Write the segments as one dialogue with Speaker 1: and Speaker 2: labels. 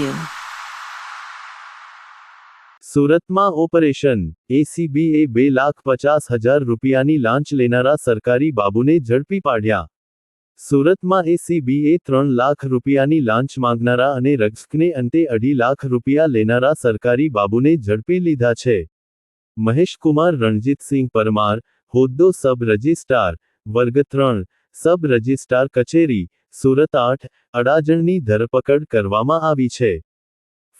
Speaker 1: જોઈએ સુરતમાં ઓપરેશન એસીબીએ બે લાખ પચાસ હજાર રૂપિયાની લાંચ લેનારા સરકારી બાબુને ઝડપી પાડ્યા. સુરતમાં એસીબીએ ત્રણ લાખ રૂપિયાની લાંચ માંગનારા અને રક્ષકને અંતે અઢી લાખ રૂપિયા લેનારા સરકારી બાબુને ઝડપી લીધા છે. મહેશકુમાર રણજીતસિંહ પરમાર, હોદ્દો સબ રજિસ્ટ્રાર, વર્ગ ત્રણ, સબ રજિસ્ટ્રાર કચેરી સુરત આઠ, અડાજણની ધરપકડ કરવામાં આવી છે.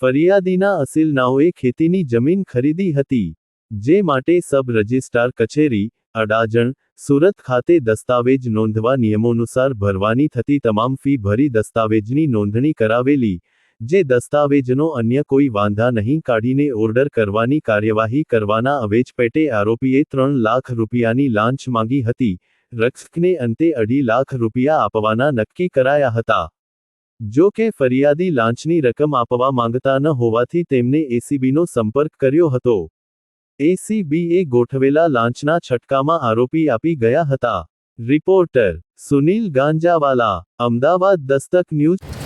Speaker 1: ફરિયાદીના અસીલનાઓએ ખેતીની જમીન ખરીદી હતી, જે માટે સબ રજિસ્ટ્રાર કચેરી, અડાજણ, સુરત ખાતે દસ્તાવેજ નોંધવા નિયમોનુસાર ભરવાની થતી તમામ ફી ભરી દસ્તાવેજની નોંધણી કરાવેલી, જે દસ્તાવેજનો અન્ય કોઈ વાંધા નહીં કાઢીને ઓર્ડર કરવાની કાર્યવાહી કરવાના અવેજ પેટે આરોપીએ ત્રણ લાખ રૂપિયાની લાંચ માંગી હતી રક્ષકને અંતે અઢી લાખ રૂપિયા આપવાના નક્કી કરાયા હતા. જો કે ફરિયાદી લાંચની રકમ આપવા માંગતા ન હોવાથી તેમને એસીબીનો સંપર્ક કર્યો હતો. એસીબીએ ગોઠવેલા લાંચના છટકામાં આરોપી આપી ગયા હતા. Reporter Sunil Ganjawala, Ahmedabad Dastak news